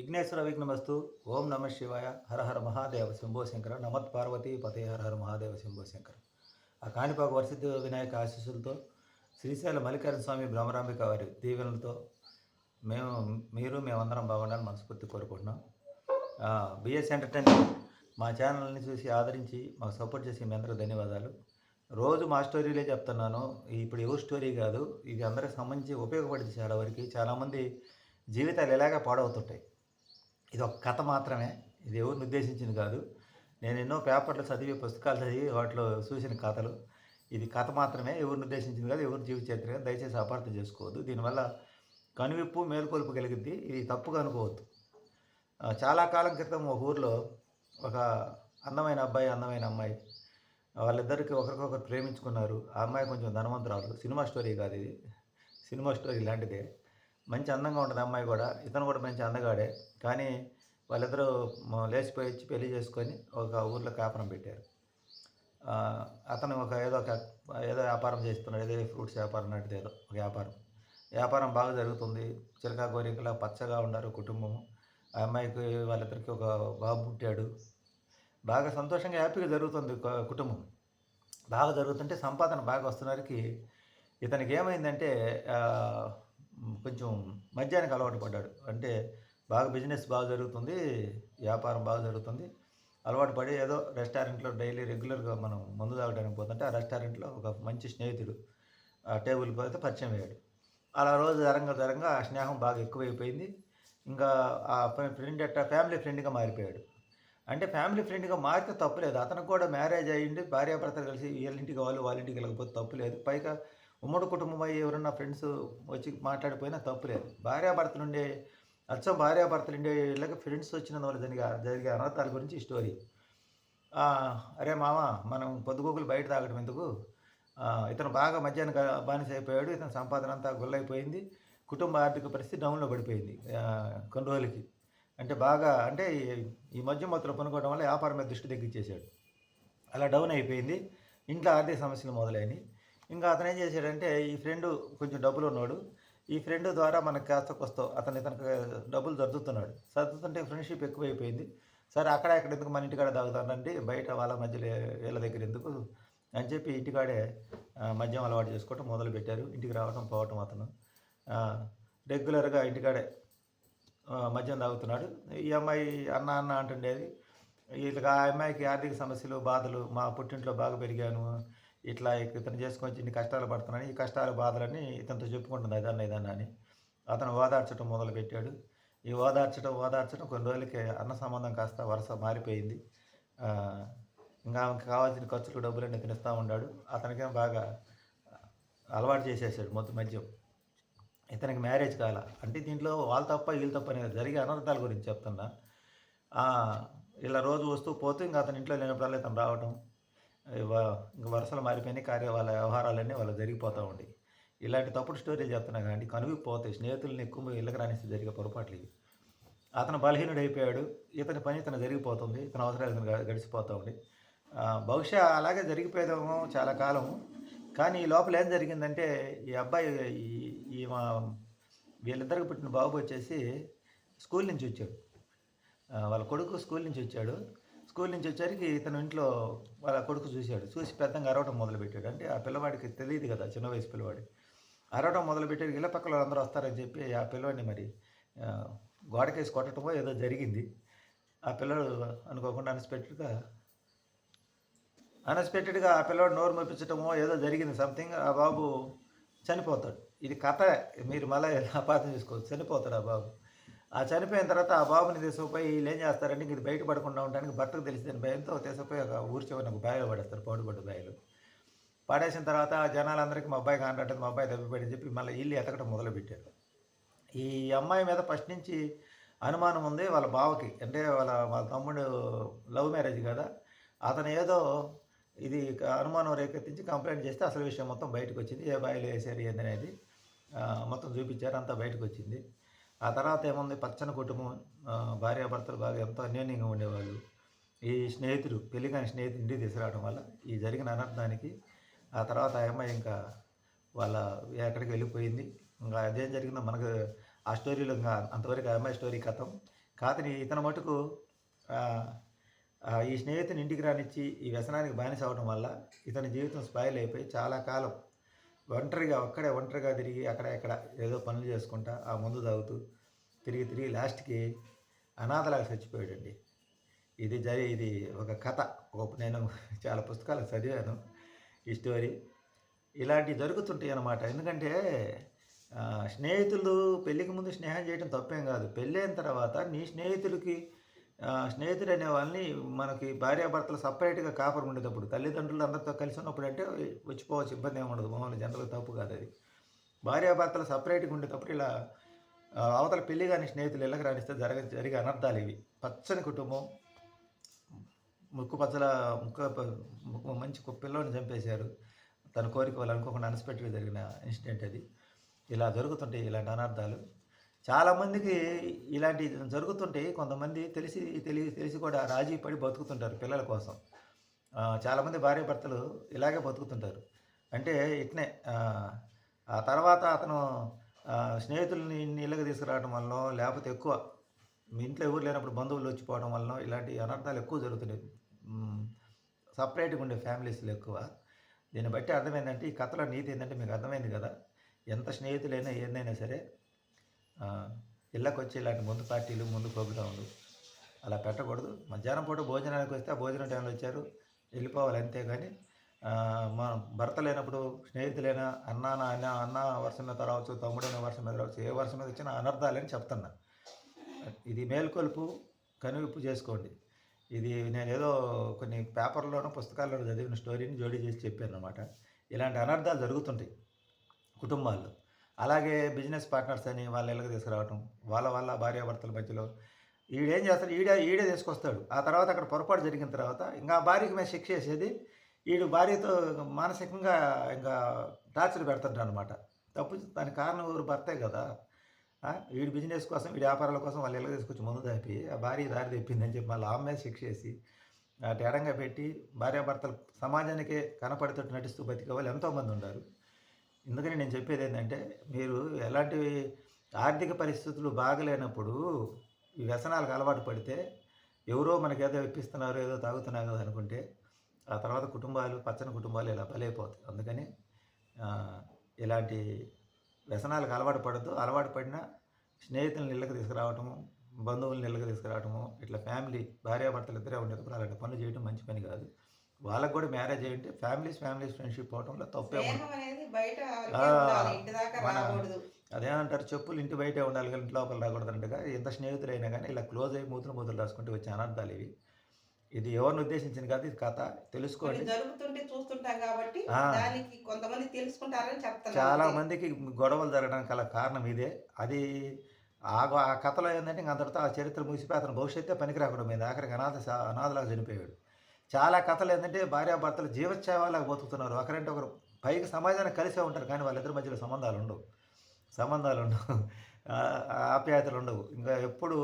విఘ్నేశ్వర విఘ్నమస్తు. ఓం నమ శివాయ. హర హర మహాదేవ శంభో శంకర. నమత్ పార్వతీ పతే. హర హర మహాదేవ శంభో శంకర. ఆ కాణిపాక వరసిద్ధి వినాయక ఆశీస్సులతో శ్రీశైల మల్లికార్జున స్వామి భ్రమరాంబిక వారి దీవెనలతో మేము మీరు మేమందరం బాగుండాలని మనస్ఫూర్తి కోరుకుంటున్నాం. బిఎస్ ఎంటర్టైన్మెంట్ మా ఛానల్ని చూసి ఆదరించి మాకు సపోర్ట్ చేసి మీ అందరికీ ధన్యవాదాలు. రోజు మా స్టోరీలే చెప్తున్నాను. ఇప్పుడు ఎవరి స్టోరీ కాదు. ఇది అందరికి సంబంధించి ఉపయోగపడింది చాలా వరకు. చాలామంది జీవితాలు ఎలాగ పాడవుతుంటాయి. ఇది ఒక కథ మాత్రమే. ఇది ఎవరిని ఉద్దేశించింది కాదు. నేను ఎన్నో పేపర్లు చదివి పుస్తకాలు చదివి వాటిలో చూసిన కథలు. ఇది కథ మాత్రమే. ఎవరిని ఉద్దేశించింది కాదు ఎవరి జీవిత చరిత్ర దయచేసి అపార్థం చేసుకోవద్దు. దీనివల్ల కనువిప్పు మేలుకొలుపు కలిగింది ఇది తప్పుగా అనుకోవద్దు. చాలా కాలం క్రితం ఒక ఊర్లో ఒక అందమైన అబ్బాయి అందమైన అమ్మాయి వాళ్ళిద్దరికి ఒకరికొకరు ప్రేమించుకున్నారు. ఆ అమ్మాయి కొంచెం ధనవంతురాలు. సినిమా స్టోరీ కాదు ఇది. సినిమా స్టోరీ లాంటిదే. మంచి అందంగా ఉంటుంది అమ్మాయి కూడా. ఇతను కూడా మంచి అందగాడే. కానీ వాళ్ళిద్దరూ లేచిపోయి వచ్చి పెళ్ళి చేసుకొని ఒక ఊర్లో కాపురం పెట్టారు. అతను ఒక ఏదో ఒక ఏదో వ్యాపారం చేస్తున్నాడు. ఏదో ఫ్రూట్స్ వ్యాపారం లాంటిది ఏదో ఒక వ్యాపారం. వ్యాపారం బాగా జరుగుతుంది. చిలకా గోరికలా పచ్చగా ఉన్నారు కుటుంబం ఆ అమ్మాయికి వాళ్ళిద్దరికి ఒక బాబు పుట్టాడు. బాగా సంతోషంగా హ్యాపీగా జరుగుతుంది కుటుంబం. బాగా జరుగుతుంటే సంపాదన బాగా వస్తున్నరికి ఇతనికి ఏమైందంటే కొంచెం మద్యానికి అలవాటు పడ్డాడు. అంటే బాగా బిజినెస్ బాగా జరుగుతుంది వ్యాపారం బాగా జరుగుతుంది. అలవాటు పడి ఏదో రెస్టారెంట్లో డైలీ రెగ్యులర్గా మనం మందు తాగడానికి పోతుంటే ఆ రెస్టారెంట్లో ఒక మంచి స్నేహితుడు ఆ టేబుల్ పోతే పరిచయం అయ్యాడు. అలా రోజు జరంగా జరంగా ఆ స్నేహం బాగా ఎక్కువైపోయింది. ఇంకా ఆ ఫ్రెండ్ అట్ట ఫ్యామిలీ ఫ్రెండ్గా మారిపోయాడు. అంటే ఫ్యామిలీ ఫ్రెండ్గా మారితే తప్పులేదు అతనికి కూడా మ్యారేజ్ అయ్యింది భార్యాభర్తలు కలిసి వీళ్ళింటికి వాళ్ళు వాళ్ళ ఇంటికి వెళ్ళకపోతే తప్పులేదు పైగా ఉమ్మడి కుటుంబం అయ్యి ఎవరన్నా ఫ్రెండ్స్ వచ్చి మాట్లాడిపోయినా తప్పులేదు భార్యాభర్తలు ఉండే అచ్చం భార్యాభర్తలు ఉండే ఫ్రెండ్స్ వచ్చినందువల్ల జరిగే జరిగే అనర్థాల గురించి స్టోరీ. అరే మామ మనం పొద్దుగోకులు బయట తాగడం ఎందుకు? ఇతను బాగా మధ్యాహ్నం బానిస అయిపోయాడు ఇతని సంపాదన అంతా గుల్లైపోయింది కుటుంబ ఆర్థిక పరిస్థితి డౌన్లో పడిపోయింది కొన్ని రోజులకి. అంటే బాగా అంటే ఈ- మధ్య మొత్తం పనుకోవడం వల్ల వ్యాపారం మీద దృష్టి తగ్గించేశాడు. అలా డౌన్ అయిపోయింది ఇంట్లో ఆర్థిక సమస్యలు మొదలైనవి ఇంకా అతను ఏం చేశాడంటే ఈ ఫ్రెండ్ కొంచెం డబ్బులు ఉన్నాడు. ఈ ఫ్రెండ్ ద్వారా మనకు కాస్త కొస్తో అతను ఇతనికి డబ్బులు సర్దుతున్నాడు. సర్దుతుంటే ఫ్రెండ్షిప్ ఎక్కువైపోయింది. సరే అక్కడ ఇక్కడ ఎందుకు మన ఇంటికాడ తాగుతానండి? బయట వాళ్ళ మధ్యలో వీళ్ళ దగ్గర ఎందుకు? అని చెప్పి ఇంటికాడే మద్యం అలవాటు చేసుకోవటం మొదలు పెట్టారు ఇంటికి రావటం పోవటం అతను. రెగ్యులర్గా ఇంటికాడే మద్యం తాగుతున్నాడు. ఈ అమ్మాయి అన్న అన్న అంటుండేది వీళ్ళకి ఆ అమ్మాయికి ఆర్థిక సమస్యలు బాధలు మా పుట్టింట్లో బాగా పెరిగాను. ఇట్లా ఇతను చేసుకొని ఇన్ని కష్టాలు పడుతున్నాను ఈ కష్టాలు బాధలని ఇతనితో చెప్పుకుంటుంది అదన్న ఇదన్న అని. అతను ఓదార్చడం మొదలు పెట్టాడు ఈ ఓదార్చడం ఓదార్చడం కొన్ని రోజులకి అన్న సంబంధం కాస్త వరుస మారిపోయింది. ఇంకా ఆమెకు కావాల్సిన ఖర్చులు డబ్బులన్నీ తినిస్తూ ఉన్నాడు అతనికేం బాగా అలవాటు చేసేసాడు మొత్తం మద్యం. ఇతనికి మ్యారేజ్ కాల. అంటే దీంట్లో వాళ్ళ తప్ప వీళ్ళు తప్ప అనేది జరిగే అనర్థాల గురించి చెప్తున్నా. ఇలా రోజు వస్తూ పోతూ ఇంకా అతని ఇంట్లో లేనప్పుడల్లా ఇతను రావటం వరుసలు మారిపోయినాయి కార్య వాళ్ళ వ్యవహారాలన్నీ వాళ్ళు జరిగిపోతూ ఉంటాయి ఇలాంటి తప్పుడు స్టోరీలు చెప్తున్నా కానీ కనువిపోతాయి స్నేహితుల్ని ఎక్కువ ఇళ్ళకి రానిస్తే జరిగే పొరపాట్లు ఇవి. అతను బలహీనుడు అయిపోయాడు ఇతని పని ఇతను జరిగిపోతుంది ఇతని అవసరాలు ఇతను గడిచిపోతూ ఉంది బహుశా అలాగే జరిగిపోయేదేమో చాలా కాలం. కానీ ఈ లోపల ఏం జరిగిందంటే ఈ అబ్బాయి ఈ ఈ మా వీళ్ళిద్దరికి పుట్టిన బాబు వచ్చేసి స్కూల్ నుంచి వచ్చాడు. వాళ్ళ కొడుకు స్కూల్ నుంచి వచ్చాడు. స్కూల్ నుంచి వచ్చేసరికి ఇతను ఇంట్లో వాళ్ళ కొడుకు చూశాడు. చూసి పెద్దంగా అరవటం మొదలుపెట్టాడు. అంటే ఆ పిల్లవాడికి తెలియదు కదా చిన్న వయసు పిల్లవాడి. అరవటం మొదలుపెట్టాడు. ఇళ్ళ పక్కల అందరూ వస్తారని చెప్పి ఆ పిల్లవాడిని మరి గోడకేసి కొట్టడమో ఏదో జరిగింది. ఆ పిల్లడు అనుకోకుండా అన్ఎక్స్పెక్టెడ్గా అన్ఎక్స్పెక్టెడ్గా ఆ పిల్లవాడు నోరు మెప్పించడమో ఏదో జరిగింది. సంథింగ్ ఆ బాబు చనిపోతాడు. ఇది కథ. మీరు మళ్ళీ అపార్థం చేసుకోవచ్చు? చనిపోతాడు ఆ బాబు. ఆ చనిపోయిన తర్వాత ఆ బాబుని తీసుకుపోయి వీళ్ళు ఏం చేస్తారంటే ఇంక ఇది బయట పడకుండా ఉండడానికి భర్తకు తెలిసిందని భయంతో తీసుకుపోయి ఒక ఊరి చివరిన ఒక బావిలో పడేస్తారు పౌడిపడ్డ బావిలో పడేసిన తర్వాత ఆ జనాలందరికీ మా అబ్బాయి కాంటాక్ట్ మా అబ్బాయి దెబ్బపడి చెప్పి మళ్ళీ ఇల్లు ఎతకడం మొదలుపెట్టారు. ఈ అమ్మాయి మీద ఫస్ట్ నుంచి అనుమానం ఉంది వాళ్ళ బావకి అంటే వాళ్ళ వాళ్ళ తమ్ముడు లవ్ మ్యారేజ్ కదా అతను ఏదో ఇది అనుమానం రేకెత్తించి కంప్లైంట్ చేస్తే అసలు విషయం మొత్తం బయటకు వచ్చింది ఏ బాయిలు వేసారు అనేది మొత్తం చూపించారు అంతా బయటకు వచ్చింది. ఆ తర్వాత ఏముంది? పచ్చని కుటుంబం భార్యాభర్తలు బాగా ఎంతో అన్యోన్యంగా ఉండేవాళ్ళు. ఈ స్నేహితుడు పెళ్ళి కాని స్నేహితుడు ఇంటికి తీసుకురావడం వల్ల ఈ జరిగిన అనర్థానికి ఆ తర్వాత ఆ అమ్మాయి ఇంకా వాళ్ళ ఎక్కడికి వెళ్ళిపోయింది. ఇంకా అదేం జరిగిందో మనకు ఆ స్టోరీలో ఇంకా అంతవరకు ఆ అమ్మాయి స్టోరీ కథం. కాతని ఇతను మటుకు ఈ స్నేహితుని ఇంటికి రానిచ్చి ఈ వ్యసనానికి బానిస అవడం వల్ల ఇతని జీవితం స్పాయిల్ అయిపోయి చాలా కాలం ఒంటరిగా ఒక్కడే ఒంటరిగా తిరిగి అక్కడ ఇక్కడ ఏదో పనులు చేసుకుంటా ఆ మందు తాగుతూ తిరిగి తిరిగి లాస్ట్కి అనాథలాగా చచ్చిపోయాడండి. ఇది జరి ఇది ఒక కథ. ఒక నేను చాలా పుస్తకాలు చదివాను ఈ స్టోరీ. ఇలాంటివి జరుగుతుంటాయి అన్నమాట. ఎందుకంటే స్నేహితులు పెళ్ళికి ముందు స్నేహం చేయడం తప్పేం కాదు. పెళ్ళైన తర్వాత నీ స్నేహితులకి స్నేహితుడు అనే వాళ్ళని మనకి భార్యాభర్తలు సపరేట్గా కాపురం ఉండేటప్పుడు తల్లిదండ్రులు అందరితో కలిసి ఉన్నప్పుడు అంటే వచ్చిపోవచ్చు ఇబ్బంది ఏమి ఉండదు. మామూలు జనరల్ తప్పు కాదు అది. భార్యాభర్తలు సపరేట్గా ఉండేటప్పుడు ఇలా అవతల పెళ్ళి కానీ స్నేహితులు ఇళ్ళకి రాణిస్తే జరగ జరిగే అనర్థాలు ఇవి. పచ్చని కుటుంబం ముక్కు పచ్చల ముక్క ముక్కు మంచి కు- పిల్లోని చంపేశారు. తన కోరిక వాళ్ళు అనుకోకుండా అన్ఎక్స్పెక్టెడ్గా జరిగిన ఇన్సిడెంట్ అది. ఇలా జరుగుతుంటాయి ఇలాంటి అనర్థాలు. చాలామందికి ఇలాంటి జరుగుతుంటాయి కొంతమంది తెలిసి తెలిసి తెలిసి కూడా రాజీ పడి బతుకుతుంటారు పిల్లల కోసం. చాలామంది భార్య భర్తలు ఇలాగే బతుకుతుంటారు. అంటే ఇట్నే ఆ, తర్వాత అతను స్నేహితుల్ని నీళ్ళకి తీసుకురావడం వల్ల లేకపోతే ఎక్కువ మీ ఇంట్లో ఎవరు లేనప్పుడు బంధువులు వచ్చిపోవడం వలన ఇలాంటి అనర్థాలు ఎక్కువ జరుగుతున్నాయి సపరేట్గా ఉండే ఫ్యామిలీస్లో ఎక్కువ. దీన్ని బట్టి అర్థమైందంటే ఈ కథలో నీతి ఏంటంటే మీకు అర్థమైంది కదా. ఎంత స్నేహితులైనా ఏందైనా సరే ఇళ్ళకొచ్చి ఇళ్ళకి ఇలాంటి ముందు పార్టీలు ముందు ప్రోగ్రాములు అలా పెట్టకూడదు. మధ్యాహ్నం పూట భోజనానికి వస్తే భోజనం టైంలో వచ్చారు. వెళ్ళిపోవాలి అంతేగాని కానీ మా భర్త లేనప్పుడు స్నేహితులైనా అన్న అన్న అన్న వర్షం మీద రావచ్చు తమ్ముడైన వర్షం మీద రావచ్చు ఏ వర్షం మీద వచ్చినా అనర్థాలని చెప్తున్నా. ఇది మేల్కొల్పు కనువిప్పు చేసుకోండి. ఇది నేను ఏదో కొన్ని పేపర్లోనూ పుస్తకాల్లోనూ చదివిన స్టోరీని జోడీ చేసి చెప్పాను అనమాట ఇలాంటి అనర్థాలు జరుగుతుంటాయి కుటుంబాల్లో. అలాగే బిజినెస్ పార్ట్నర్స్ అని వాళ్ళ ఇళ్ళకి తీసుకురావటం వాళ్ళ వాళ్ళ భార్యాభర్తల మధ్యలో. ఈడేం చేస్తాడు? ఈడే ఈడే తీసుకొస్తాడు. ఆ తర్వాత అక్కడ పొరపాటు జరిగిన తర్వాత ఇంకా భార్యకి మీద శిక్ష వేసేది వీడు భార్యతో మానసికంగా ఇంకా టార్చర్ పెడతాడు అనమాట తప్పు దానికి కారణం ఎవరు? భర్తే కదా. వీడి బిజినెస్ కోసం వీడి వ్యాపారాల కోసం వాళ్ళు ఇళ్ళకి తీసుకొచ్చి ముందు దాపి ఆ భార్య దారి తెప్పిందని చెప్పి మళ్ళీ ఆమె మీద శిక్ష వేసి అటు ఎడంగా పెట్టి భార్యాభర్తలు సమాజానికే కనపడేటట్టు నటిస్తూ బతికే వాళ్ళు ఎంతోమంది ఉన్నారు. ఎందుకని నేను చెప్పేది ఏంటంటే మీరు ఎలాంటి ఆర్థిక పరిస్థితులు బాగలేనప్పుడు ఈ వ్యసనాలకు అలవాటు పడితే ఎవరో మనకి ఏదో ఇప్పిస్తున్నారు ఏదో తాగుతున్నారు కదా అనుకుంటే ఆ తర్వాత కుటుంబాలు పచ్చని కుటుంబాలు ఇలా బలైపోతాయి. అందుకని ఇలాంటి వ్యసనాలకు అలవాటు పడద్దు. అలవాటు పడిన స్నేహితులను ఇళ్ళకి తీసుకురావటము బంధువులను ఇళ్ళకి తీసుకురావటము ఇట్లా ఫ్యామిలీ భార్యాభర్తలు ఇద్దరే ఉండేటప్పుడు అలాంటి పనులు చేయడం మంచి పని కాదు. వాళ్ళకు కూడా మ్యారేజ్ అయ్యింటే ఫ్యామిలీస్ ఫ్యామిలీస్ ఫ్రెండ్షిప్ అవటంలో తప్పే రాకూడదు. అదేమంటారు చెప్పులు ఇంటి బయటే ఉండాలి కానీ ఇంటి లోపల రాకూడదు అంటగా ఎంత స్నేహితులైనా కానీ ఇలా క్లోజ్ అయ్యి మూతులు మూతులు రాసుకుంటూ వచ్చే అనర్థాలు ఇవి. ఇది ఎవరిని ఉద్దేశించింది కాదు ఇది కథ. తెలుసుకోండి. జరుగుతుంటే చూస్తుంటాం కాబట్టి. దానికి కొంతమంది తెలుసుకుంటారని చెప్తాను చాలా మందికి గొడవలు జరగడానికి గల కారణం ఇదే. అది ఆ కథలో ఏంటంటే ఇంక అంతటితో ఆ చరిత్ర ముగిసిపోయి అతను భవిష్యత్తే పనికి రాకుండా పోయింది. ఆఖరికి అనాథ అనాథలాగా చనిపోయాడు. చాలా కథలు ఏంటంటే భార్యాభర్తలు జీవోత్సవాలాగా బతుకుతున్నారు. ఒకరంటే ఒకరు. పైకి సమాజానికి కలిసే ఉంటారు కానీ వాళ్ళిద్దరి మధ్యలో సంబంధాలు ఉండవు. సంబంధాలు ఉండవు. ఆప్యాయతలు ఉండవు. ఇంకా ఎప్పుడు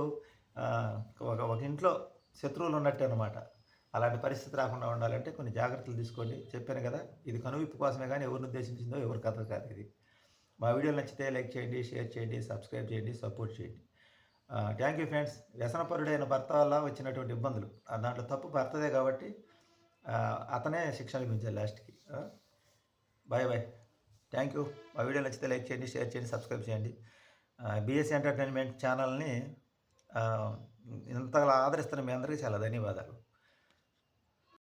ఒక ఒక ఇంట్లో శత్రువులు ఉన్నట్టే అనమాట అలాంటి పరిస్థితి రాకుండా ఉండాలంటే కొన్ని జాగ్రత్తలు తీసుకోండి. చెప్పాను కదా ఇది కనువిప్పు కోసమే కానీ ఎవరిని ఉద్దేశించిందో ఎవరి కథ కాదు ఇది. మా వీడియోలు నచ్చితే లైక్ చేయండి షేర్ చేయండి సబ్స్క్రైబ్ చేయండి సపోర్ట్ చేయండి. థ్యాంక్ యూ ఫ్రెండ్స్ వ్యసనపరుడైన భర్త వల్ల వచ్చినటువంటి ఇబ్బందులు. దాంట్లో తప్పు భర్తదే కాబట్టి అతనే శిక్ష అనిపించాలి లాస్ట్కి బాయ్ బాయ్ థ్యాంక్ యూ మా వీడియో నచ్చితే లైక్ చేయండి షేర్ చేయండి సబ్స్క్రైబ్ చేయండి. బీఎస్సీ ఎంటర్టైన్మెంట్ ఛానల్ని ఇంతగా ఆదరిస్తున్న మీ అందరికీ చాలా ధన్యవాదాలు.